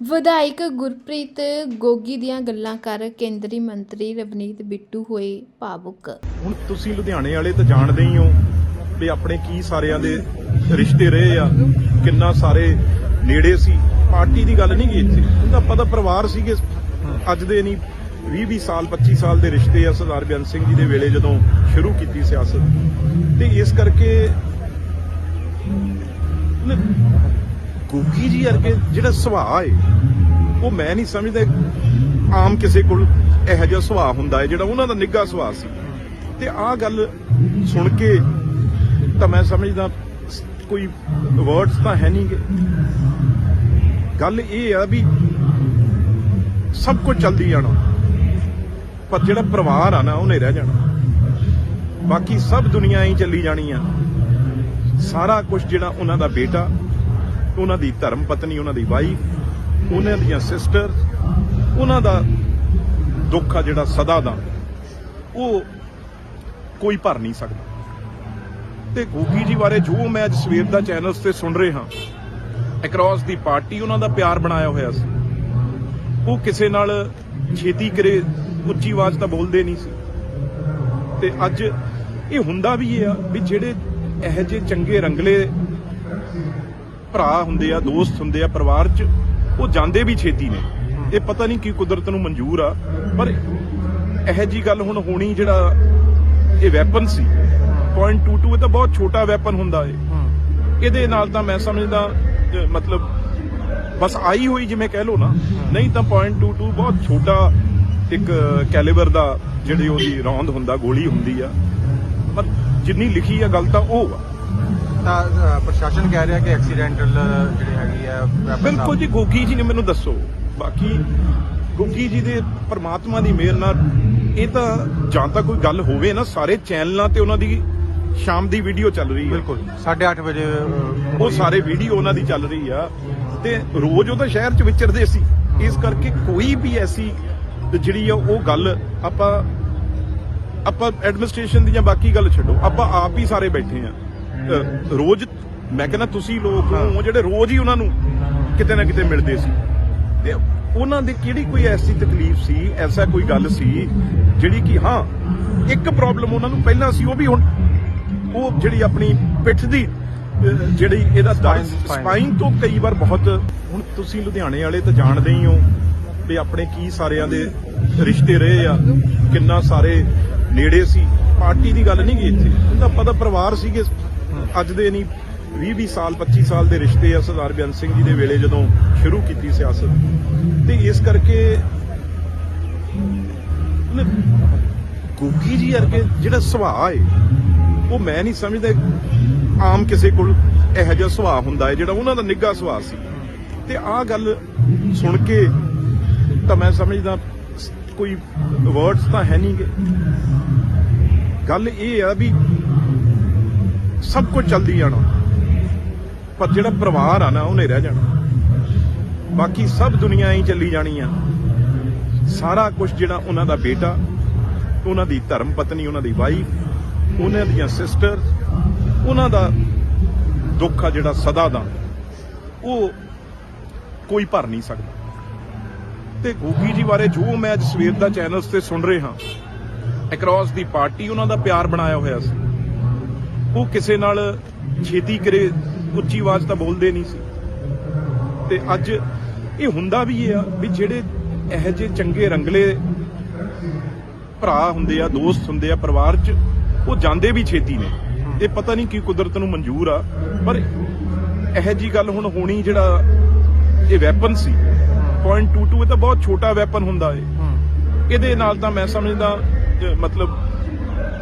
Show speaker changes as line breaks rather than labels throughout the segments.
ਵਿਧਾਇਕ ਗੁਰਪ੍ਰੀਤ ਗੋਗੀ ਦੀਆਂ ਗੱਲਾਂ ਕਰ ਕੇਂਦਰੀ ਮੰਤਰੀ ਰਵਨੀਤ ਬਿੱਟੂ ਹੋਏ ਭਾਵੁਕ।
ਹੁਣ ਤੁਸੀਂ ਲੁਧਿਆਣੇ ਵਾਲੇ ਤਾਂ ਜਾਣਦੇ ਹੀ ਹੋ ਵੀ ਆਪਣੇ ਕੀ ਸਾਰਿਆਂ ਦੇ ਰਿਸ਼ਤੇ ਰਹੇ ਆ, ਕਿੰਨਾ ਸਾਰੇ ਨੇੜੇ ਸੀ। ਪਾਰਟੀ ਦੀ ਗੱਲ ਨਹੀਂ ਗਈ ਇੱਥੇ। ਉਹਦਾ ਪਤਾ ਪਰਿਵਾਰ ਸੀਗੇ। ਅੱਜ ਦੇ ਨਹੀਂ 20 20 ਸਾਲ 25 ਸਾਲ ਦੇ ਰਿਸ਼ਤੇ ਆ ਸਰਦਾਰ ਬੇਅੰਤ ਸਿੰਘ ਜੀ ਦੇ ਵੇਲੇ ਜਦੋਂ ਸ਼ੁਰੂ ਕੀਤੀ ਸਿਆਸਤ। ਤੇ ਇਸ ਕਰਕੇ ਗੋਗੀ ਜੀ ਵਰਗੇ ਜਿਹੜਾ ਸੁਭਾਅ ਹੈ ਉਹ ਮੈਂ ਨਹੀਂ ਸਮਝਦਾ ਆਮ ਕਿਸੇ ਕੋਲ ਇਹੋ ਜਿਹਾ ਸੁਭਾਅ ਹੁੰਦਾ ਹੈ ਜਿਹੜਾ ਉਹਨਾਂ ਦਾ ਨਿੱਘਾ ਸੁਭਾਅ ਸੀ। ਤੇ ਆਹ ਗੱਲ ਸੁਣ ਕੇ ਤਾਂ ਮੈਂ ਸਮਝਦਾ ਕੋਈ ਵਰਡਸ ਤਾਂ ਹੈ ਨਹੀਂਗੇ। ਗੱਲ ਇਹ ਆ ਵੀ ਸਭ ਕੁਝ ਚੱਲਦੀ ਜਾਣਾ, ਪਰ ਜਿਹੜਾ ਪਰਿਵਾਰ ਆ ਨਾ, ਉਹਨੇ ਰਹਿ ਜਾਣਾ। ਬਾਕੀ ਸਭ ਦੁਨੀਆ ਹੀ ਚੱਲੀ ਜਾਣੀ ਆ। ਸਾਰਾ ਕੁਝ ਜਿਹੜਾ ਉਹਨਾਂ ਦਾ ਬੇਟਾ ਉਹਨਾਂ ਦੀ ਧਰਮ ਪਤਨੀ, ਉਹਨਾਂ ਦੀ ਵਾਈਫ ਉਹਨਾਂ ਦੀਆਂ ਸਿਸਟਰ ਉਹਨਾਂ ਦਾ ਦੁੱਖ ਆ ਜਿਹੜਾ ਸਦਾ ਦਾ, ਉਹ ਕੋਈ ਭਰ ਨਹੀਂ ਸਕਦਾ। ਤੇ ਗੋਗੀ ਜੀ ਬਾਰੇ ਜੋ ਮੈਂ ਅੱਜ ਸਵੇਰ ਦਾ ਚੈਨਲਸ ਤੇ ਸੁਣ ਰਿਹਾ ਅਕ੍ਰੋਸ ਦੀ ਪਾਰਟੀ ਉਹਨਾਂ ਦਾ ਪਿਆਰ ਬਣਾਇਆ ਹੋਇਆ ਸੀ। ਉਹ ਕਿਸੇ ਨਾਲ ਛੇਤੀ ਕਰੇ, ਉੱਚੀ ਆਵਾਜ਼ ਤਾਂ ਬੋਲਦੇ ਨਹੀਂ ਸੀ। ਤੇ ਅੱਜ ਇਹ ਹੁੰਦਾ ਵੀ ਇਹ ਆ ਵੀ ਜਿਹੜੇ ਇਹੋ ਜਿਹੇ ਚੰਗੇ ਰੰਗਲੇ ਭਰਾ ਹੁੰਦੇ ਆ, ਦੋਸਤ ਹੁੰਦੇ ਆ, ਪਰਿਵਾਰ 'ਚ, ਉਹ ਜਾਂਦੇ ਵੀ ਛੇਤੀ ਨੇ। ਇਹ ਪਤਾ ਨਹੀਂ ਕੀ ਕੁਦਰਤ ਨੂੰ ਮਨਜ਼ੂਰ ਆ, ਪਰ ਇਹੋ ਜੀ ਗੱਲ ਹੁਣ ਹੋਣੀ ਜਿਹੜਾ ਇਹ ਵੈਪਨ ਸੀ .22 ਇਹ ਤਾਂ ਬਹੁਤ ਛੋਟਾ ਵੈਪਨ ਹੁੰਦਾ ਏ। ਇਹਦੇ ਨਾਲ ਤਾਂ ਮੈਂ ਸਮਝਦਾ ਮਤਲਬ ਬਸ ਆਈ ਹੋਈ ਜਿਵੇਂ ਕਹਿ ਲਓ ਨਾ, ਨਹੀਂ ਤਾਂ .22 ਬਹੁਤ ਛੋਟਾ ਇੱਕ ਕੈਲੀਬਰ ਦਾ, ਜਿਹੜੀ ਉਹਦੀ ਰੌਂਦ ਹੁੰਦਾ, ਗੋਲੀ ਹੁੰਦੀ ਆ। ਪਰ ਜਿੰਨੀ ਲਿਖੀ ਆ ਗੱਲ ਤਾਂ ਉਹ ਆ।
ਤਾਂ ਪ੍ਰਸ਼ਾਸਨ ਕਹਿ ਰਿਹਾ ਕਿ ਐਕਸੀਡੈਂਟਲ ਜਿਹੜੇ ਹੈਗੀ ਆ
ਬਿਲਕੁਲ ਜੀ ਗੋਗੀ ਜੀ ਨੇ ਮੈਨੂੰ ਦੱਸੋ। ਬਾਕੀ ਗੋਗੀ ਜੀ ਦੇ ਪ੍ਰਮਾਤਮਾ ਦੀ ਮਿਹਰ ਨਾਲ ਇਹ ਤਾਂ ਜਾਂ ਤਾਂ ਕੋਈ ਗੱਲ ਹੋਵੇ ਨਾ ਸਾਰੇ ਚੈਨਲਾਂ ਤੇ ਉਹਨਾਂ ਦੀ ਸ਼ਾਮ ਦੀ ਵੀਡੀਓ ਚੱਲ ਰਹੀ ਹੈ
ਬਿਲਕੁਲ 8:30 ਵਜੇ
ਉਹ ਸਾਰੇ ਵੀਡੀਓ ਉਹਨਾਂ ਦੀ ਚੱਲ ਰਹੀ ਆ। ਤੇ ਰੋਜ਼ ਉਹ ਤਾਂ ਸ਼ਹਿਰ 'ਚ ਵਿਚਰਦੇ ਸੀ। ਇਸ ਕਰਕੇ ਕੋਈ ਵੀ ਐਸੀ ਜਿਹੜੀ ਆ ਉਹ ਗੱਲ ਆਪਾਂ ਆਪਾਂ ਐਡਮਿਨਿਸਟ੍ਰੇਸ਼ਨ ਦੀ ਜਾਂ ਬਾਕੀ ਗੱਲ ਛੱਡੋ। ਆਪਾਂ ਆਪ ਹੀ ਸਾਰੇ ਬੈਠੇ ਆ। ਰੋਜ਼ ਮੈਂ ਕਹਿੰਦਾ ਤੁਸੀਂ ਲੋਕ ਹੋ। ਜਿਹੜੇ ਰੋਜ਼ ਹੀ ਉਹਨਾਂ ਨੂੰ ਕਿਤੇ ਨਾ ਕਿਤੇ ਮਿਲਦੇ ਸੀ। ਤੇ ਉਹਨਾਂ ਦੇ ਕਿਹੜੀ ਕੋਈ ਐਸੀ ਤਕਲੀਫ ਸੀ ਐਸਾ ਕੋਈ ਗੱਲ ਸੀ ਜਿਹੜੀ ਕਿ ਹਾਂ ਇੱਕ ਪ੍ਰੋਬਲਮ ਉਹਨਾਂ ਨੂੰ ਪਹਿਲਾਂ ਸੀ ਉਹ ਵੀ ਹੁਣ ਉਹ ਜਿਹੜੀ ਆਪਣੀ ਪਿੱਠ ਦੀ ਜਿਹੜੀ ਇਹਦਾ। ਸਪਾਈਨ ਤੋਂ ਕਈ ਵਾਰ ਬਹੁਤ ਹੁਣ ਤੁਸੀਂ ਲੁਧਿਆਣੇ ਵਾਲੇ ਤਾਂ ਜਾਣਦੇ ਹੀ ਹੋ ਵੀ ਆਪਣੇ ਕੀ ਸਾਰਿਆਂ ਦੇ ਰਿਸ਼ਤੇ ਰਹੇ ਆ ਕਿੰਨਾ ਸਾਰੇ ਨੇੜੇ ਸੀ ਪਾਰਟੀ ਦੀ ਗੱਲ ਨਹੀਂ ਗੀ ਇੱਥੇ। ਉਹਦਾ ਪਤਾ ਪਰਿਵਾਰ ਸੀਗੇ ਅੱਜ ਦੇ ਨਹੀਂ 20 20 ਸਾਲ 25 ਸਾਲ ਦੇ ਰਿਸ਼ਤੇ ਆ ਸਰਦਾਰ ਬੇਅੰਤ ਸਿੰਘ ਜੀ ਦੇ ਵੇਲੇ ਜਦੋਂ ਸ਼ੁਰੂ ਕੀਤੀ ਸਿਆਸਤ। ਤੇ ਇਸ ਕਰਕੇ ਨਾ ਗੋਗੀ ਜੀ ਵਰਗੇ ਜਿਹੜਾ ਸੁਭਾਅ ਹੈ ਉਹ ਮੈਂ ਨਹੀਂ ਸਮਝਦਾ ਆਮ ਕਿਸੇ ਕੋਲ ਇਹੋ ਜਿਹਾ ਸੁਭਾਅ ਹੁੰਦਾ ਹੈ ਜਿਹੜਾ ਉਹਨਾਂ ਦਾ ਨਿੱਘਾ ਸੁਭਾਅ ਸੀ। ਤੇ ਆਹ ਗੱਲ ਸੁਣ ਕੇ ਤਾਂ ਮੈਂ ਸਮਝਦਾ ਕੋਈ ਵਰਡਸ ਤਾਂ ਹੈ ਨਹੀਂਗੇ ਗੱਲ ਇਹ ਆ ਵੀ ਸਭ ਕੁਝ ਚੱਲਦੀ ਜਾਣਾ। ਪਰ ਜਿਹੜਾ ਪਰਿਵਾਰ ਆ ਨਾ ਉਹਨੇ ਰਹਿ ਜਾਣਾ। ਬਾਕੀ ਸਭ ਦੁਨੀਆ ਹੀ ਚੱਲੀ ਜਾਣੀ ਆ। ਸਾਰਾ ਕੁਝ ਜਿਹੜਾ ਉਹਨਾਂ ਦਾ ਬੇਟਾ, ਉਹਨਾਂ ਦੀ ਧਰਮ ਪਤਨੀ, ਉਹਨਾਂ ਦੀ ਵਾਈਫ ਉਹਨਾਂ ਦੀਆਂ ਸਿਸਟਰ ਉਹਨਾਂ ਦਾ ਦੁੱਖ ਆ ਜਿਹੜਾ ਸਦਾ ਦਾ, ਉਹ ਕੋਈ ਭਰ ਨਹੀਂ ਸਕਦਾ। ਤੇ ਗੋਗੀ ਜੀ ਬਾਰੇ ਜੋ ਮੈਂ ਅੱਜ ਸਵੇਰ ਦਾ ਚੈਨਲਸ ਤੇ ਸੁਣ ਰਿਹਾ ਅਕ੍ਰੋਸ ਦੀ ਪਾਰਟੀ ਉਹਨਾਂ ਦਾ ਪਿਆਰ ਬਣਾਇਆ ਹੋਇਆ ਸੀ। ਉਹ ਕਿਸੇ ਨਾਲ ਛੇਤੀ ਕਰੇ ਉੱਚੀ ਆਵਾਜ਼ ਤਾਂ ਬੋਲਦੇ ਨਹੀਂ ਸੀ। ਤੇ ਅੱਜ ਇਹ ਹੁੰਦਾ ਵੀ ਇਹ ਆ ਵੀ ਜਿਹੜੇ ਇਹੋ ਜਿਹੇ ਚੰਗੇ ਰੰਗਲੇ ਭਰਾ ਹੁੰਦੇ ਆ ਦੋਸਤ ਹੁੰਦੇ ਆ ਪਰਿਵਾਰ 'ਚ ਉਹ ਜਾਂਦੇ ਵੀ ਛੇਤੀ ਨੇ। ਇਹ ਪਤਾ ਨਹੀਂ ਕੀ ਕੁਦਰਤ ਨੂੰ ਮਨਜ਼ੂਰ ਆ ਪਰ ਇਹੋ ਜੀ ਗੱਲ ਹੁਣ ਹੋਣੀ ਜਿਹੜਾ ਇਹ ਵੈਪਨ ਸੀ .22 ਇਹ ਤਾਂ ਬਹੁਤ ਛੋਟਾ ਵੈਪਨ ਹੁੰਦਾ ਏ। ਇਹਦੇ ਨਾਲ ਤਾਂ ਮੈਂ ਸਮਝਦਾ ਮਤਲਬ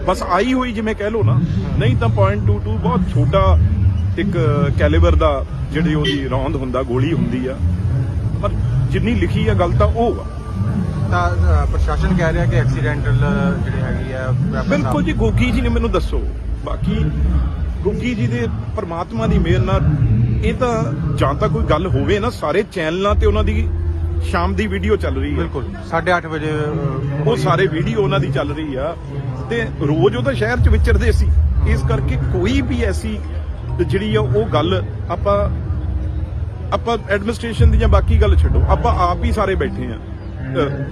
ਬਸ ਆਈ ਹੋਈ ਜਿਵੇਂ ਕਹਿ ਲਓ ਨਾ ਨਹੀਂ ਤਾਂ .22 ਬਹੁਤ ਛੋਟਾ ਇੱਕ ਕੈਲੀਬਰ ਦਾ ਜਿਹੜੀ ਉਹਦੀ ਰੌਂਦ ਹੁੰਦਾ ਗੋਲੀ ਹੁੰਦੀ ਆ। ਪਰ ਜਿੰਨੀ ਲਿਖੀ ਆ ਗੱਲ ਤਾਂ ਉਹ ਆ।
ਤਾਂ ਪ੍ਰਸ਼ਾਸਨ ਕਹਿ ਰਿਹਾ ਕਿ ਐਕਸੀਡੈਂਟਲ ਜਿਹੜੇ ਹੈਗੀ ਆ
ਬਿਲਕੁਲ ਜੀ ਗੋਗੀ ਜੀ ਨੇ ਮੈਨੂੰ ਦੱਸੋ। ਬਾਕੀ ਗੋਗੀ ਜੀ ਦੇ ਪ੍ਰਮਾਤਮਾ ਦੀ ਮਿਹਰ ਨਾਲ ਇਹ ਤਾਂ ਜਾਂ ਤਾਂ ਕੋਈ ਗੱਲ ਹੋਵੇ ਨਾ ਸਾਰੇ ਚੈਨਲਾਂ ਤੇ ਉਹਨਾਂ ਦੀ ਸ਼ਾਮ ਦੀ ਵੀਡੀਓ ਚੱਲ ਰਹੀ ਹੈ
ਬਿਲਕੁਲ 8:30 ਵਜੇ
ਉਹ ਸਾਰੇ ਵੀਡੀਓ ਉਹਨਾਂ ਦੀ ਚੱਲ ਰਹੀ ਆ। ਤੇ ਰੋਜ਼ ਉਹ ਤਾਂ ਸ਼ਹਿਰ 'ਚ ਵਿਚਰਦੇ ਸੀ। ਇਸ ਕਰਕੇ ਕੋਈ ਵੀ ਐਸੀ ਜਿਹੜੀ ਆ ਉਹ ਗੱਲ ਆਪਾਂ ਆਪਾਂ ਐਡਮਿਨਿਸਟ੍ਰੇਸ਼ਨ ਦੀ ਜਾਂ ਬਾਕੀ ਗੱਲ ਛੱਡੋ। ਆਪਾਂ ਆਪ ਹੀ ਸਾਰੇ ਬੈਠੇ ਆ।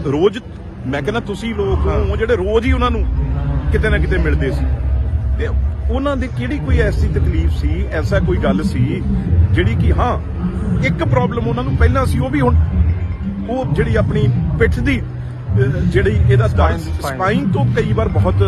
ਰੋਜ਼ ਮੈਂ ਕਹਿੰਦਾ ਤੁਸੀਂ ਲੋਕ ਹੋ। ਜਿਹੜੇ ਰੋਜ਼ ਹੀ ਉਹਨਾਂ ਨੂੰ ਕਿਤੇ ਨਾ ਕਿਤੇ ਮਿਲਦੇ ਸੀ। ਤੇ ਉਹਨਾਂ ਦੇ ਕਿਹੜੀ ਕੋਈ ਐਸੀ ਤਕਲੀਫ ਸੀ ਐਸਾ ਕੋਈ ਗੱਲ ਸੀ ਜਿਹੜੀ ਕਿ ਹਾਂ ਇੱਕ ਪ੍ਰੋਬਲਮ ਉਹਨਾਂ ਨੂੰ ਪਹਿਲਾਂ ਸੀ ਉਹ ਵੀ ਹੁਣ ਉਹ ਜਿਹੜੀ ਆਪਣੀ ਪਿੱਠ ਦੀ ਜਿਹੜੀ ਇਹਦਾ। ਸਪਾਈਨ ਤੋਂ ਕਈ ਵਾਰ ਬਹੁਤ